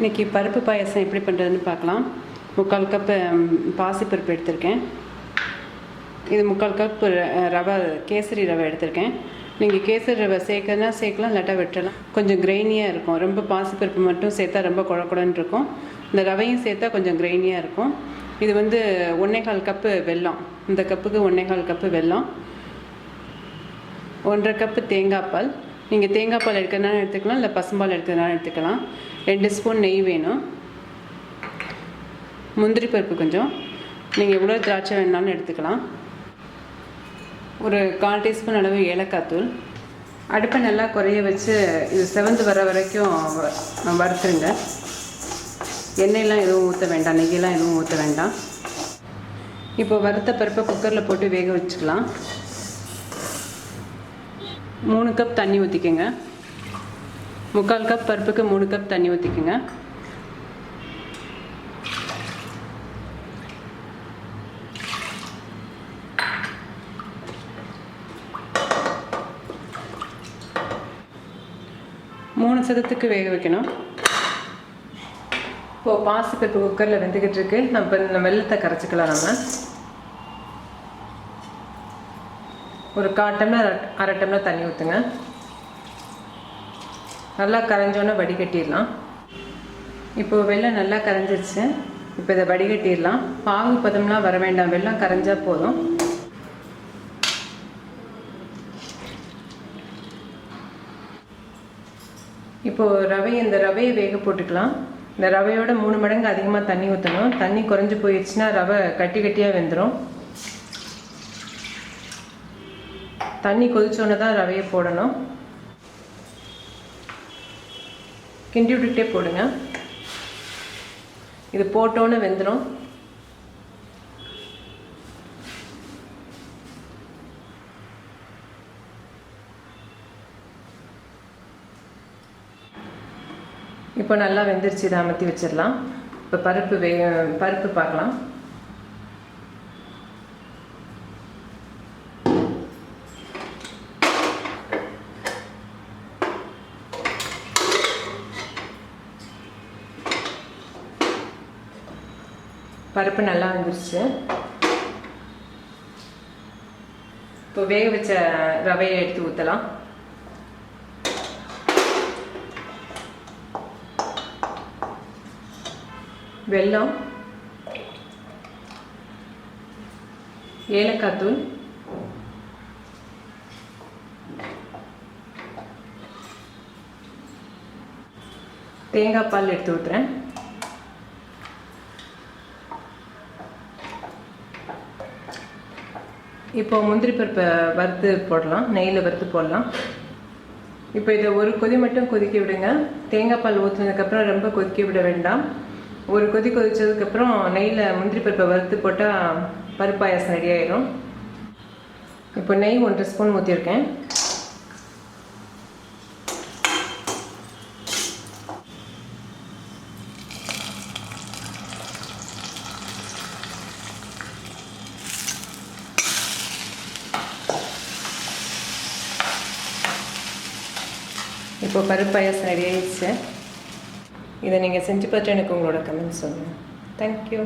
இன்றைக்கி பருப்பு பாயாசம் எப்படி பண்ணுறதுன்னு பார்க்கலாம். முக்கால் கப்பு பாசிப்பருப்பு எடுத்திருக்கேன். இது முக்கால் கப்பு ரவை கேசரி ரவை எடுத்திருக்கேன். நீங்கள் கேசரி ரவை சேர்க்கறதுனா சேர்க்கலாம் இல்லாட்டா வெட்டலாம். கொஞ்சம் கிரெயினியாக இருக்கும். ரொம்ப பாசிப்பருப்பு மட்டும் சேர்த்தா ரொம்ப குழ குழன்னு இருக்கும். இந்த ரவையும் சேர்த்தா கொஞ்சம் கிரெயினியாக இருக்கும். இது வந்து ஒன்றே கால் கப்பு வெல்லம். இந்த கப்புக்கு ஒன்றே கால் கப்பு வெல்லம். ஒன்றரை கப்பு தேங்காய் பால். நீங்கள் தேங்காய் பால் எடுக்கிறதுனாலும் எடுத்துக்கலாம் இல்லை பசும்பால் எடுக்கிறதுனாலும் எடுத்துக்கலாம். ரெண்டு ஸ்பூன் நெய் வேணும். முந்திரி பருப்பு கொஞ்சம். நீங்கள் எவ்வளோ திராட்சை வேணாலும் எடுத்துக்கலாம். ஒரு கால் டீஸ்பூன் அளவு ஏலக்காய் தூள். அடுப்பை நல்லா குறைய வச்சு இது செவந்து வர வரைக்கும் வ- வறுத்துருங்க. எண்ணெயெல்லாம் எதுவும் ஊற்ற வேண்டாம். நெய்யெல்லாம் எதுவும் ஊற்ற வேண்டாம். இப்போ வறுத்த பருப்பை குக்கரில் போட்டு வேக வச்சுக்கலாம். மூணு கப் தண்ணி ஊற்றிக்கங்க முக்கால் கப் பருப்புக்கு மூணு கப் தண்ணி ஊற்றிக்கோங்க மூணு சதத்துக்கு வேக வைக்கணும். இப்போது பாசிப்பருப்பு குக்கரில் வெந்துக்கிட்டு இருக்கு. நம்ம இந்த வெள்ளத்தை கரைச்சிக்கலாம் நம்ம. ஒரு கால் டம்ளர் அரை- அரை டம்ளர் தண்ணி ஊற்றுங்க நல்லா கரைஞ்சோன்னே வடிகட்டிடலாம். இப்போ வெள்ளம் நல்லா கரைஞ்சிருச்சு. இப்போ இதை வடிகட்டிடலாம். பாகு பதம்லாம் வர வேண்டாம். வெள்ளம் கரைஞ்சா போதும். இப்போது ரவை இந்த ரவையை வேக போட்டுக்கலாம். இந்த ரவையோட மூணு மடங்கு அதிகமாக தண்ணி ஊற்றணும் தண்ணி குறைஞ்சி போயிடுச்சுன்னா ரவை கட்டி கட்டியாக வெந்துடும் தண்ணி கொதிச்சோன்னே தான் ரவையை போடணும். கிண்டி விட்டுட்டே போடுங்க. இது போட்டோன்னு வெந்துடும் இப்போ நல்லா வெந்துருச்சு இதை அமர்த்தி வச்சிடலாம். இப்போ பருப்பு வே பருப்பு பார்க்கலாம். பருப்பு நல்லா வந்துருச்சு. இப்போ வேக வச்ச ரவையை எடுத்து ஊற்றலாம் வெல்லம் ஏலக்காய் தூள் தேங்காய் பால் எடுத்து ஊற்றுறேன் இப்போ முந்திரி பருப்பை வறுத்து போடலாம் நெய்யில் வறுத்து போடலாம். இப்போ இதை ஒரு கொதி மட்டும் கொதிக்க விடுங்க. தேங்காய் பால் ஊற்றினதுக்கப்புறம் ரொம்ப கொதிக்க விட வேண்டாம். ஒரு கொதி கொதித்ததுக்கப்புறம் நெய்யில் முந்திரி பருப்பை வறுத்து போட்டால் பருப்பாயாசம் ரெடி ஆயிடும் இப்போ நெய் ஒன்றரை ஸ்பூன் ஊற்றிருக்கேன் இப்போ பருப்பு பாயாசம் ரெடி ஆயிடுச்சு. இதை நீங்கள் செஞ்சு பார்த்து எனக்கு உங்களோட கமெண்ட் சொல்லுங்கள் தேங்க்யூ